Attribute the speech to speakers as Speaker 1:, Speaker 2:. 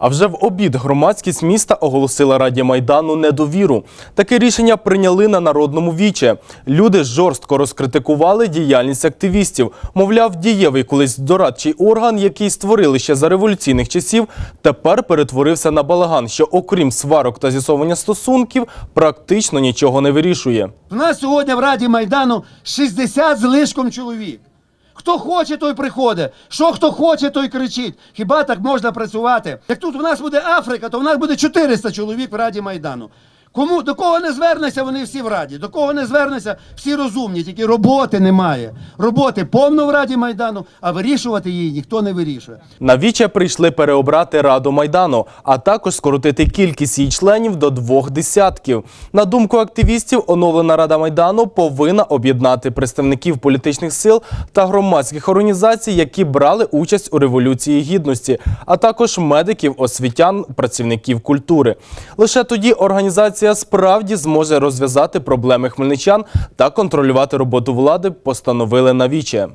Speaker 1: А вже в обід громадськість міста оголосила Раді Майдану недовіру. Таке рішення прийняли на народному віче. Люди жорстко розкритикували діяльність активістів. Мовляв, дієвий колись дорадчий орган, який створили ще за революційних часів, тепер перетворився на балаган, що окрім сварок та з'ясовування стосунків, практично нічого не вирішує.
Speaker 2: У нас сьогодні в Раді Майдану 60 з лишком чоловік. Хто хоче, той приходить. Що хто хоче, той кричить. Хіба так можна працювати? Як тут у нас буде Африка, то в нас буде 400 чоловік в Раді Майдану. Кому до кого не звернеться, вони всі в раді. До кого не звернеться, всі розумні, тільки роботи немає. Роботи повно в Раді Майдану, а вирішувати її ніхто не вирішує.
Speaker 1: На віче прийшли переобрати Раду Майдану, а також скоротити кількість її членів до двох десятків. На думку активістів, оновлена Рада Майдану повинна об'єднати представників політичних сил та громадських організацій, які брали участь у революції гідності, а також медиків, освітян, працівників культури. Лише тоді організація справді зможе розв'язати проблеми хмельничан та контролювати роботу влади, постановили на віче.